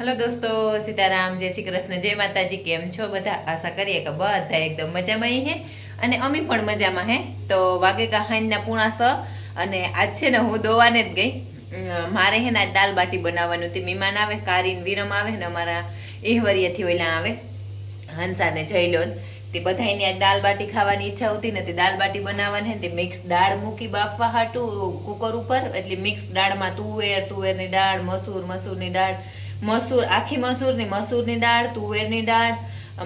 Hello દોસ્તો, સીતારામ, જય શ્રી કૃષ્ણ, જય માતાજી, કેમ છો બધા? આશા કરીએ કે બધા એકદમ મજામાં હે. અને અમે પણ મજામાં હે. તો વાગે કહાનના પૂણા સ અને આજ છે ને હું દોવાને જ ગઈ. મારે હે ને આજ દાલ બાટી બનાવવાનું તે મહેમાન આવે, કારીન વિરમ આવે ને અમારા એહવરિયાથી ઓલા આવે હંસાને જયલોન. તે બધાયની આજ દાલ બાટી ખાવાની ઈચ્છા હતી ને તે દાલ બાટી બનાવવાની તે મિક્સ દાળ મૂકી બાફવા હાટું કુકર ઉપર. એટલે મિક્સ દાળમાં તુવેર, તુવેરની દાળ, મસૂર, મસૂરની દાળ મસૂર, આખી મસૂરની મસૂરની દાળ, તુવેરની દાળ,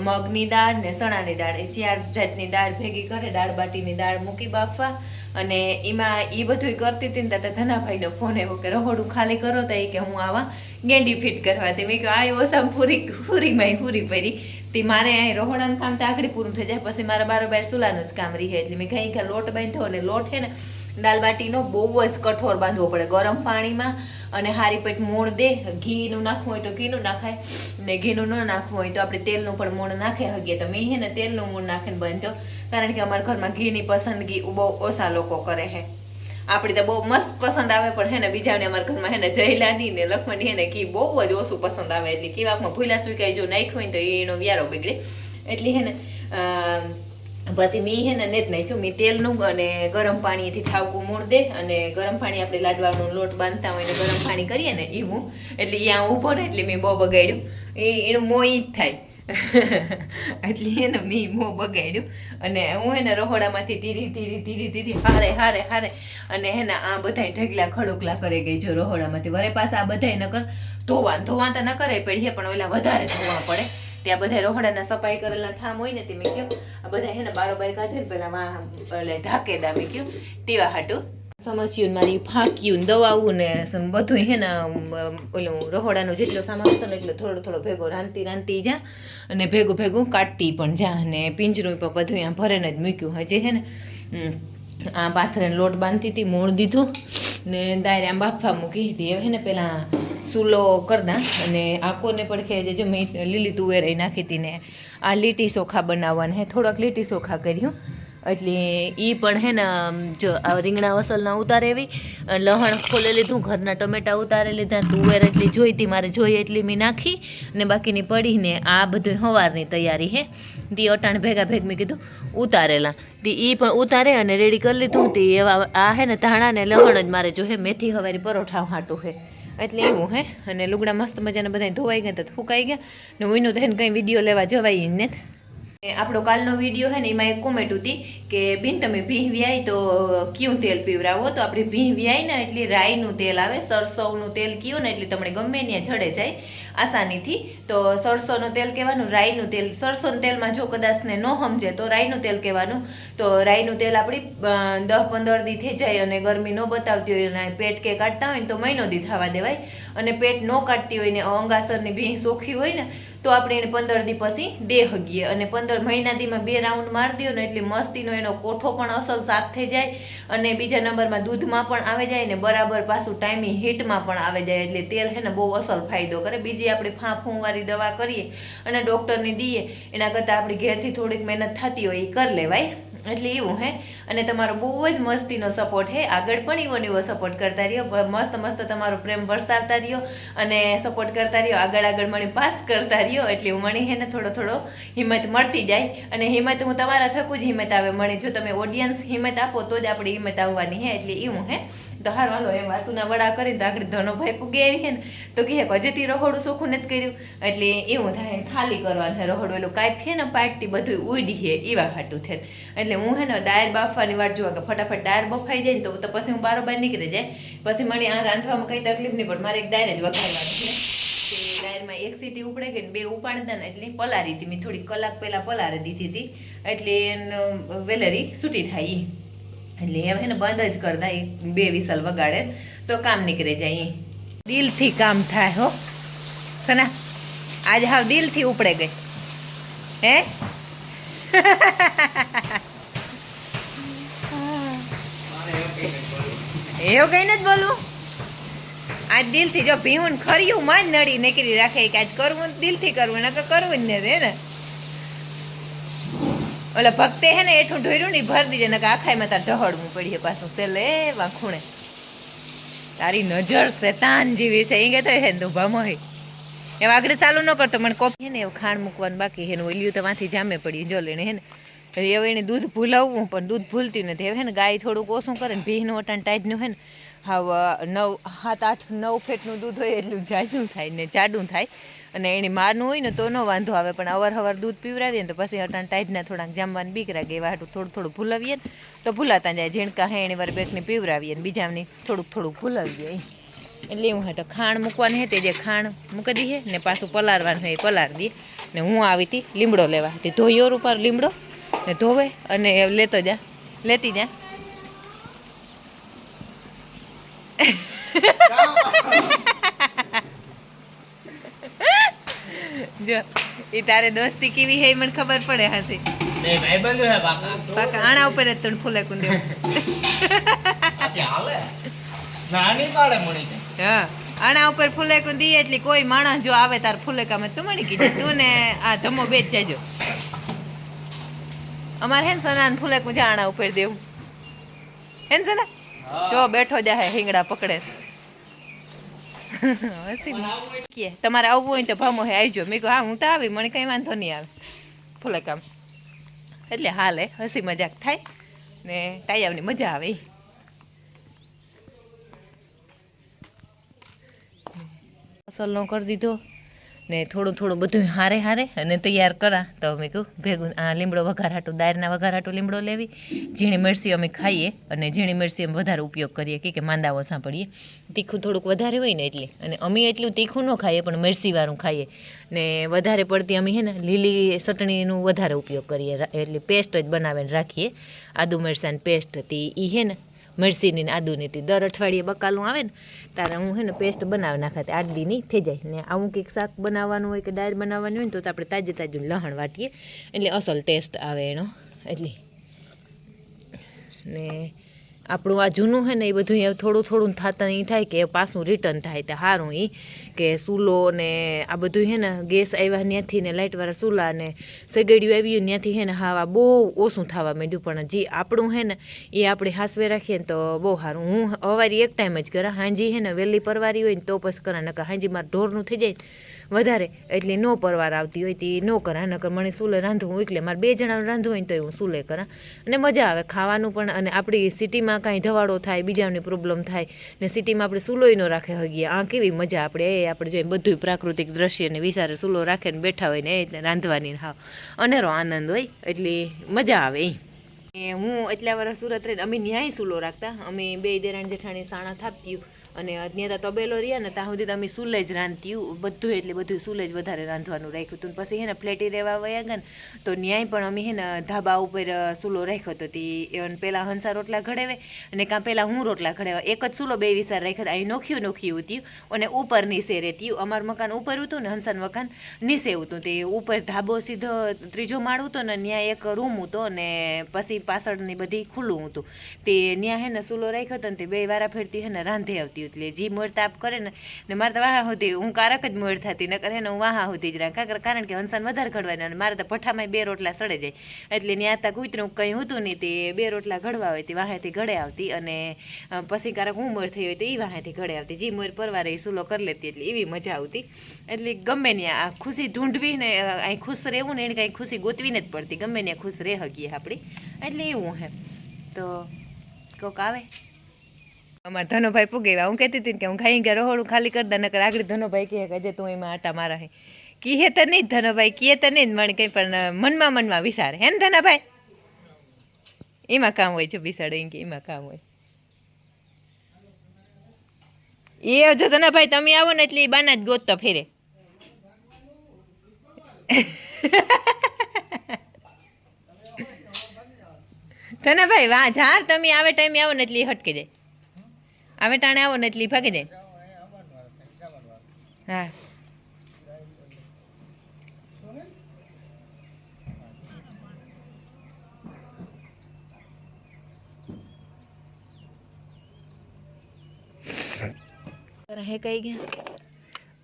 મગની દાળ ને ચણાની દાળ. એ ચાર જાતની દાળ ભેગી કરે, દાળ બાટીની દાળ મૂકી બાફવા. અને એમાં એ બધું કરતી હતી ને ત્યાં ધનાભાઈનો ફોન આવ્યો કે, રહોડું ખાલી કરો તો એ કે હું આવા ગેંડી ફિટ કરવા તે મેં કહ્યું આ પૂરી પૂરીમાં પૂરી પહેરી તે મારે અહીં રહોડાનું કામ તો આગળ પૂરું થઈ જાય. પછી મારા બારોબાર સુલાનું જ કામ રહે એટલે મેં કંઈ કે લોટ બાંધ્યો અને લોટ છે ને દાલ બાટીનો બહુ જ કઠોર બાંધવો પડે ગરમ પાણીમાં. અને હારી પેટ મૂળ દે, ઘીનું નાખવું હોય તો ઘીનું નાખાય, ને ઘીનું ન નાખવું હોય તો આપણે તેલનું પણ મૂળ નાખે હગીએ. તો મેં છે ને તેલનું મૂળ નાખીને બાંધ્યો, કારણ કે અમારા ઘરમાં ઘીની પસંદગી બહુ ઓછા લોકો કરે છે. આપણી તો બહુ મસ્ત પસંદ આવે, પણ હે ને બીજાને અમારા ઘરમાં હે ને જયલાની ને લખમણી હે ને ઘી બહુ જ ઓછું પસંદ આવે. એટલે કેવાકમાં ભૂલા સુકાઈ જો નાખ્યું હોય તો એનો વ્યારો બગડે. એટલે હે ને પછી મી હે ને નેત નાખ્યું. મેં તેલનું અને ગરમ પાણીથી ઠાવકું મૂળ દે અને ગરમ પાણી આપણે લાડવાનો લોટ બાંધતા હોય ને ગરમ પાણી કરીએ ને એવું એટલે ત્યાં ઊભો ને એટલે મેં બહુ બગાડ્યું. એ એનું મો જ થાય. એટલે એને મેં મો બગાડ્યું. અને હું એને રહોડામાંથી ધીરે ધીરે ધીરે ધીરે હારે હારે હારે અને હેને આ બધાય ઢગલા ખડુકલા કરી ગઈ જો રહોડામાંથી. વરે પાસે આ બધાય નકર ધોવા ધોવા તો ન કરે પડીએ પણ ઓલા વધારે ધોવા પડે. ત્યાં બધા રોહડાના સફાઈ કરેલા થામ હોય ને તે મેં કહ્યું આ બધા હેને બારોબાર કાઢીને પેલા વા એટલે ઢાકેદા મેં કહ્યું તેવા હાટું. સમસ્યું મારી ફાંક્યું ને દવાવું ને બધું હે ને ઓલું રહોડાનો જેટલો સામાન હતો ને એટલો થોડો થોડો ભેગો રાંધતી રાંધતી જા અને ભેગું ભેગું કાઢતી પણ જા અને પિંજરું પણ બધું અહીંયા ભરેને જ મૂક્યું. હજી હે ને આ પાથરે લોટ બાંધતી હતી, મોણ દીધું ને દાયરે આમ બાફા મૂકી હતી હવે હે ને પેલા સૂલો કરદા અને આકોને પણ જે જો મેં લીલી તુવેર એ નાખી હતી ને, આ લીટી ચોખા બનાવવાના હે. થોડાક લીટી ચોખા કર્યું. એટલે એ પણ હે ને જો આ રીંગણા વસલના ઉતારે એવી લહણ ખોલી લીધું, ઘરના ટમેટા ઉતારે લીધા, તુવેર એટલી જોઈતી મારે જોઈએ એટલી મેં નાખી, ને બાકીની પડીને આ બધું સવારની તૈયારી હે. તે અટાણ ભેગા ભેગ મેં કીધું, ઉતારેલા. તે એ પણ ઉતારે અને રેડી કરી લીધું તે એવા આ હે ને ધાણા ને લહણ જ મારે જો હે, મેથી હવારી પરોઠા હાટું હે. એટલે એવું, હે? અને લુગડા મસ્ત મજાના બધા ધોવાઈ ગયા તો ફૂકાઈ ગયા. ને ઉઈનું થઈને કંઈ વીડિયો લેવા જવાય ને. આપણો કાલનો વીડિયો હે ને એમાં એક કોમેન્ટ હતી કે બિન તમે ભીહ વ્યાય તો કયું તેલ પીવરાવો? તો આપણે ભીહ વ્યાય ને એટલે રાઈનું તેલ આવે, સરસવનું તેલ કયું ને એટલે તમને ગમે ત્યાં જડે જાય. આસાનીથી. તો સરસોનું તેલ કહેવાનું, રાઈનું તેલ. સરસોનું તેલમાં જો કદાચ ને ન સમજે, તો રાઈનું તેલ કહેવાનું. તો રાઈનું તેલ આપણી દસ પંદર દી થઈ જાય અને ગરમી ન બતાવતી હોય અને પેટ કે કાઢતા હોય ને તો મહિનો દી થવા દેવાય. અને પેટ ન કાઢતી હોય ને અંગાસરની ભીંસ ઓખી હોય ને તો આપણે એને પંદર દી પછી દેહ હગીએ અને પંદર મહિના દીમાં બે રાઉન્ડ મારી દઈએ ને એટલે મસ્તીનો એનો કોઠો પણ અસલ સાફ થઈ જાય અને બીજા નંબરમાં દૂધમાં પણ આવે જાય ને બરાબર પાછું ટાઈમિંગ હીટમાં પણ આવે જાય એટલે તેલ છે ને બહુ અસલ ફાયદો કરે. બીજી આપણે ફાંફૂંવાળી દવા કરીએ અને ડૉક્ટરને દઈએ. એના કરતાં આપણી ઘેરથી થોડીક મહેનત થતી હોય એ કરી લેવાય. એટલે એવું, હે? અને તમારો બહુ જ મસ્તીનો સપોર્ટ હે? આગળ પણ એવો ને એવો સપોર્ટ કરતા રહ્યો. મસ્ત મસ્ત તમારો પ્રેમ વરસાવતા રહ્યો અને સપોર્ટ કરતા રહ્યો. આગળ આગળ મને પાસ કરતા રહ્યો. એટલે મણી હેને થોડો થોડો હિંમત મળતી જાય. અને હિંમત હું તમારા થકું જ હિંમત આવે, મળી. જો તમે ઓડિયન્સ હિંમત આપો, તો જ આપણી હિંમત આવવાની, હે? એટલે એવું, હે? તો હારું હાલો એ વાતુના વડા કરીને તો આગળ ધનોભાઈ પૂગે આવી છે ને, તો કહે કે હજેથી રહોડું સુખું નથી કર્યું. એટલે એવું થાય, ખાલી કરવાનું છે રહોડું. એલું કાંઈ છે ને પાટતી બધું ઉડી છે, એવા ખાટું છે. એટલે હું હે ને ડાયર બાફવાની વાટ જોવા કે ફટાફટ ડાયર બફાઈ જાય ને તો પછી હું બારોબાર નીકળી જાય. પછી મને આ રાંધવામાં કંઈ તકલીફ નહીં, પણ મારે એક ડાયર જ વઘારવાની છે. ડાયરમાં એક સીટી ઉપડે ગઈ બે ઉપાડતા ને એટલે પલારી હતી. મેં થોડી કલાક પહેલાં પલારી દીધી હતી. એટલે વેલેરી છૂટી થાય ઈ. એટલે એમ એને બંધ જ કરતા ઈ બે વિસલ વગાડે. તો કામ નીકળી જાય દિલથી કામ થાય હો. સના, આજ હાવ દિલથી ઉપડે ગઈ. હે? એવું કઈ નથી બોલવું. આજ દિલથી જો ભીવું ખર્યું માં જ નડી નીકળી રાખે કે આજ કરવું દિલથી કરવું, નકર કરવું જ નથી ને? ઓલા ભક્તે હે ને એઠું ઢોર્યું ને ભર દીજે નકર આખાઈમાં તાર ઢહળવું પડીએ પાછું. છેલ્લે વા ખૂણે. તારી નજર શેતાન જેવી છે. ઈ કે તો હે ભમો હે એ આગળ ચાલુ ન કરતો, મને કોફી ને એવું ખાણ મૂકવાનું બાકી હે ને ઓલ્યું તો માંથી જામે પડી જો લેને હે ને. હવે એને દૂધ ભૂલાવવું, પણ દૂધ ભૂલતી નથી. હવે ને ગાય થોડુંક ઓછું કરે ને, ભીનું વટાણ ટાઈટનું હે ને. હવે નવ, સાત, આઠ, નવ ફેટનું દૂધ હોય એટલું જાજું થાય ને જાડું થાય. અને એની મારનું હોય ને તો ન વાંધો આવે, પણ અવાર હવાર દૂધ પીવડાવીએ ને તો પછી અટાણ ટાઈટના થોડાક જામવાની બીક લાગે, એવા હાટું થોડું થોડું ભૂલાવીએ ને તો ભૂલાતા જાય, ઝીણકા હે એની વાર બેકને પીવડાવીએ ને બીજાની થોડુંક થોડુંક ભૂલાવીએ એટલે એવું હોય તો ખાણ મૂકવાની હે તે જે ખાણ મૂકી દઈએ ને પાછું પલાળવાનું હોય એ પલાર દઈએ ને હું આવી હતી લીમડો લેવા. તે ધોયો ઉપર લીમડો ને ધોવે અને લેતો જા. લેતી જા. જો એ તારે દોસ્તી કેવી હે મને ખબર પડે હાથી. એ ભાઈબંધો હે બાકા બાકા આણા ઉપર જ તણ ફૂલે બાકી હાલે. નાની પાડે મણી હા આણા ઉપર ફૂલે કુંદી એટલે કોઈ માણસ જો આવે તાર ફૂલે કામે તું મણી કીધું તું ને આ ધમો બેચ જજો. અમારે હેન સનાન ફૂલે કું જા આણા ઉપર દેવું. હેન સના? જો બેઠો જાહે હિંગડા પકડે. કે તમારે આવવું હોય તો ભામો હે આવજો. મેં કહું હા, હું તો આવી. મને કંઈ વાંધો નહીં આવે. ફૂલે કામ. એટલે હાલે, હસી મજાક થાય ને ટાયાવની મજા આવે. અસલનો કરી દીધો. ને થોડું થોડું બધું હારે હારે અને તૈયાર કરા. તો અમે કહું, ભેગું, આ લીમડો વઘારાટું દાયરના દાળના વઘાર હાટું લીમડો લેવી. ઝીણી મરસી અમે ખાઈએ અને ઝીણી મરસી અમે વધારે ઉપયોગ કરીએ. કે કે માંદા ઓછા પડીએ તીખું થોડુંક વધારે હોય ને એટલે. અને અમે એટલું તીખું ન ખાઈએ, પણ મરસીવાળું ખાઈએ. ને વધારે પડતી અમે હે ને લીલી ચટણીનું વધારે ઉપયોગ કરીએ. એટલે પેસ્ટ જ બનાવીને રાખીએ. આદુ મરસાની પેસ્ટ હતી એ હે ને મરસીની આદુની હતી. દર અઠવાડિયે બકાલું આવે ને તારે હું હે ને પેસ્ટ બનાવી નાખાતી આઠ નહીં થઈ જાય. ને આવું કંઈક શાક બનાવવાનું હોય કે દાળ બનાવવાની હોય ને તો આપણે તાજે તાજું લહણ વાટીએ. એટલે અસલ ટેસ્ટ આવે એનો. એટલે ને આપણું આ જૂનું છે ને એ બધું એ થોડું થોડું થતા નહીં થાય કે પાછું રિટર્ન થાય તો સારું એ કે ચૂલો ને આ બધું છે ને ગેસ આવ્યા ત્યાંથી ને લાઇટવાળા ચૂલા ને સગડિયું આવ્યું ત્યાંથી છે ને હાવા બહુ ઓછું થવા માંડ્યું. પણ જે આપણું છે ને એ આપણે હાસવે રાખીએ ને તો બહુ સારું હું અવારી એક ટાઈમ જ કરા, હાંજી છે ને વહેલી પરવારી હોય ને તો પછી કરા નકા હાંજી મારે ઢોરનું થઈ જાય વધારે, એટલે નો પરવાર આવતી હોય તે નો કરા નકર મને સુલે રાંધવું એટલે મારે બે જણાનું રાંધવું હોય તો હું સુલે કરા. અને મજા આવે ખાવાનું પણ, અને આપણી સિટીમાં કાંઈ ધવાડો થાય, બીજાની પ્રોબ્લેમ થાય, ને સિટીમાં આપણે સુલોય ન રાખે હગીએ. આ કેવી મજા આપણે એ આપણે જોઈએ બધું પ્રાકૃતિક દ્રશ્યને વિચારે સુલો રાખે ને બેઠા હોય ને એ રાંધવાની હાવ. અનેરો આનંદ હોય, એટલે મજા આવે. એ હું એટલા વર્ષ સુરત રહીને, અમે ન્યાય સુલો રાખતા. અમે બે દેરાણ જેઠાણી સાણા થાપત્યું. અને ત્યાં તો તબેલો રહ્યા ને ત્યાં સુધી અમે સુલે જ રાંધ્યું બધું એટલે બધું સુલે જ વધારે રાંધવાનું રાખ્યું હતું. પછી હે ને ફ્લેટી રહેવા વયા ગયા તો ન્યાય પણ અમે હે ને ધાબા ઉપર સુલો રાખ્યો હતો. તે પહેલાં હંસા રોટલા ઘડેવે અને કાં પહેલાં હું રોટલા ઘડેવા એક જ સુલો બે વિસ્તાર રાખ્યો અહીં નોખ્યું નોખ્યું હતું. અને ઉપર નીચે રહેતી અમારું મકાન ઉપર હતું ને, હંસાનું મકાન નીચે હતું. તે ઉપર ધાબો સીધો ત્રીજો માળ હતો ને ત્યાં એક રૂમ હતો ને પછી પાછળની બધી ખુલ્લું હતું. તે ત્યાં હે ને સુલો રાખ્યો હતો ને, તે બે વારા ફેરતી હે ને રાંધે આવતી એટલે જે મોર તાપ કરે ને ને મારે તો વાહા હોતી હું કારક જ મોર થતી, નકર હે ને હું વાહા સુધી જ રાખ. કારણ કે હંસાન વધારે ઘડવાના અને મારે તો પઠામાં બે રોટલા સડે જાય. એટલે ત્યાં તા કૂતરું કંઈ હતું નહીં, તે બે રોટલા ઘડવા હોય, તે વાહેથી ઘડે આવતી અને પછી કારક હું મોર થઈ હોય, તો એ વાહેથી ઘડે આવતી. જે મોર પરવારે એ સુલો કરી લેતી એટલે એવી મજા આવતી. એટલે ગમે ત્યાં આ ખુશી ઢૂંઢવી ને અહીં ખુશ રહેવું ને એને કાંઈ ખુશી ગોતવીને જ પડતી. ગમે ત્યાં ખુશ રહે હકીએ આપણી. એટલે એવું હે. તો કોક આવે? અમારા ધનોભાઈ પૂગે એવા. હું કહેતી હતી કે હું ખાઈ ગયા રહોડું ખાલી કરી દે આગળ ધનુભાઈ કહે કે તું એમાં આટા મારા હે. કીએ તો નહીં ધનોભાઈ, કીએ તો નહીં મણ કંઈ, પણ મનમાં મનમાં વિચારે. હે ને ધનાભાઈ? એમાં કામ હોય છે બિસાડે કે એમાં કામ હોય. એ જો ધનાભાઈ, તમે આવો ને એટલે એ બાના જ ગોતતો ફેરે. ધનાભાઈ, વાહ, જાર, તમે આવે ટાઈમે આવો ને એટલે એ હટકે જાય. આવે ટાણે આવો ને એટલે ભાગી જાય હા. તારા હે કઈ ગયા?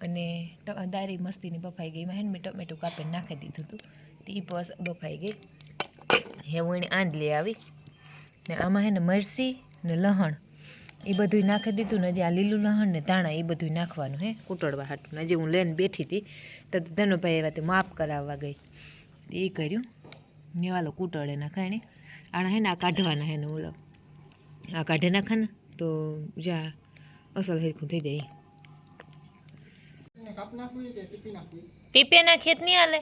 અને દારી મસ્તીની બફાઈ ગઈ. એમાં મેં ટમેટું કાપીને નાખી દીધું હતું તે બસ બફાઈ ગઈ. હે હું એને આંધ લઈ આવી. ને આમાં હે ને મરસી ને લહણ. એ બધું નાખી દીધું ને જે આ લીલું લહણ ને ધાણા એ બધું નાખવાનું, હે? કૂટડવા હાટું. ને જે હું લઈને બેઠી હતી, તો ધનુભાઈ એવા તે માપ કરાવવા ગઈ. એ કર્યું. ને વાલો કૂટડે નાખાય આણા હે ને આ કાઢવાના હે ને ઓલો. આ કાઢે નાખે ને તો જ્યાં અસલ હેરખું થઈ જાય ટીપે નાખીએ તો નહીં હાલે?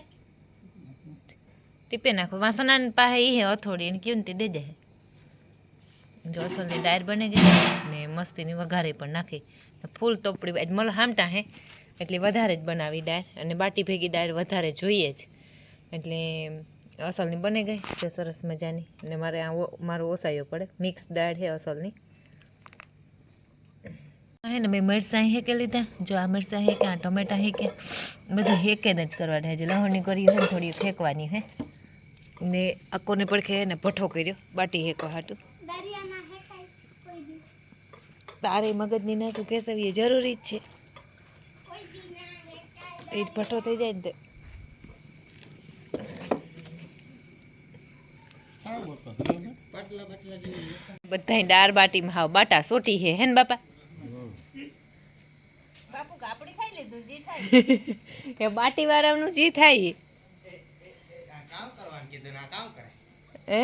ટીપે નાખો વાસણા પાસે એ હે અથોડી એને ને તે દેજે જો અસલની ડાયર બને ગઈ. ને મસ્તીની વઘારે પણ નાખી. ફૂલ ટોપડી આજ મલ હે, એટલે વધારે જ બનાવી ડાયર અને બાટી ભેગી ડાયર વધારે જોઈએ જ. એટલે અસલની બની ગઈ જો સરસ મજાની. અને મારે આ મારો ઓસાયો પડે. મિક્સ ડાયર છે અસલની. હે ને મેં મરચાં હેકે લીધા? જો આ મરચાં હેકે આ ટમેટા હેકે બધું હેકે જ કરવા છે લહણી કરી હોય થોડી ફેંકવાની હે. ને આકોને પડખે ને ભઠ્ઠો કર્યો, બાટી હેકો હાટું. તારે મગજની નાસું કેસવી એ જરૂરી જ છે. એ જ ભઠ્ઠો થઈ જાય ને તે. બધાય દાળ બાટીમાં હાવ બાટા સોટી હે હે ને બાપા? એ બાટી વાળાનું જી થાય. કામ કરવાનું કીધું ના કામ કરે હે?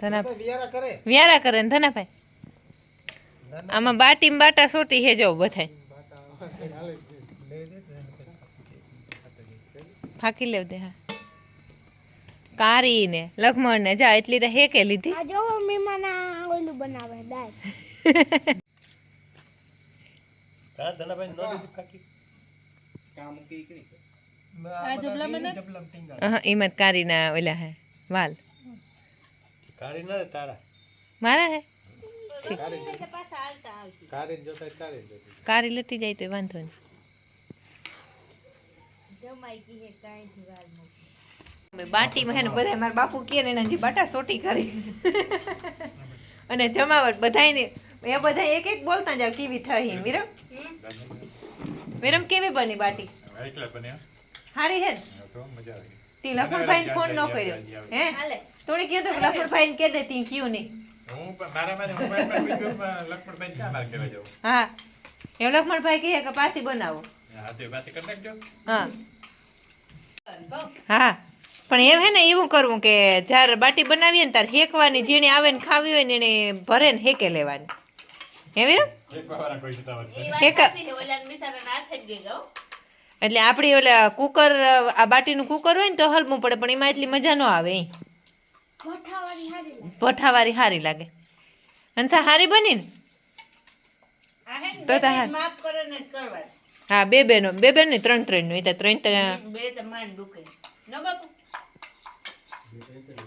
ધના વિયારા કરે વ્યારા કરે ને ધનાભાઈ આમાં બાટીમાં બાટા સોટી હે જો બધાય ફાકી લેવ દે હા કારી ને લખમણ ને જા એટલી તો હેકે લીધી આ જો મહેમાન આ ઓલું બનાવે દાળ અહ, એમાં જ કારીના ઓલા હે વાલ મારા હે? કારી લેતી જાય તો વાંધો નહીં. અમે બાટીમાં હે ને બધા મારા બાપુ કહે ને એના જે બાટા સોટી કરી. અને જમાવટ બધાયને એ બધા એક એક બોલતા જાવ કેવી થઈ વિરમ? વિરમ કેવી બની બાટી? હારી હે ને? તી લખણભાઈ ફોન ન કર્યો. હે? તોડી કીધું કે લખણભાઈને કે દે તી કયું નહીં. હા એમ લખમણભાઈ કહે કે પાછી બનાવો. હા હા. પણ એમ હે ને એવું કરવું કે જ્યારે બાટી બનાવીએ ને ત્યારે હેકવાની જેને આવે ને ખાવી હોય ને એને ભરે ને હેકે લેવાની. હે વિરમ હેકા. એટલે આપણી ઓલા કુકર આ બાટીનું કુકર હોય ને તો હલવું પડે પણ એમાં એટલી મજા ન આવે ઈ. ભઠ્ઠાવાળી હારી લાગે. અને સા સારી હારી બની ને? તો તો હા. બે બેનો બે બેન ને ત્રણ ત્રણનું ત્રણ ત્રણ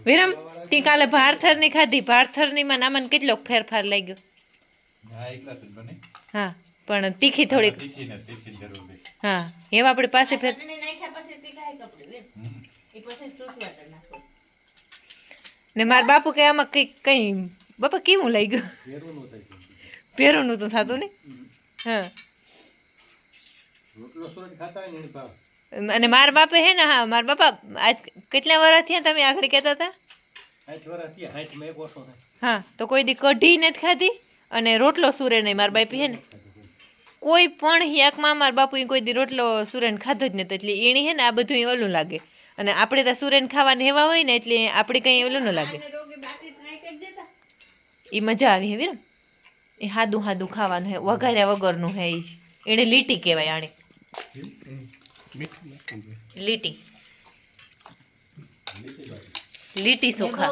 વિરમ તી કાલે ભારથરની ખાધી. ભારથરની માં નામન કેટલો ફેરફાર લાગ્યો? હા. પણ તીખી થોડીક. હા એવા આપણી પાસે ફેર ને મારા બાપુ કે આમાં કઈ કઈ બાપા કેવું લાગ્યું? પહેરોનું તો થતું ને? હા. અને મારા બાપે હે ને હા મારા બાપા આજ કેટલા વર્ષ થયા તમે આગળ કહેતા હતા? હા તો કોઈ દી કઢી નથી ખાધી અને રોટલો સુરે નહીં. મારા બાપી હે ને કોઈ પણ હિયાકમાં મારા બાપુએ કોઈ દી રોટલો સુરેન ખાધો જ નથી એટલે એની હે ને આ બધું ઓલું લાગે. અને આપણે તો સુરેન ખાવાને હેવા હોય ને એટલે આપણે કંઈ ઓલું ન લાગે. એ મજા આવી હેવી ને એ હાદું હાદું ખાવાનું હે વઘાર્યા વગરનું હે ઈ. એને લીટી કહેવાય આણે. લીટી. લીટી ચોખા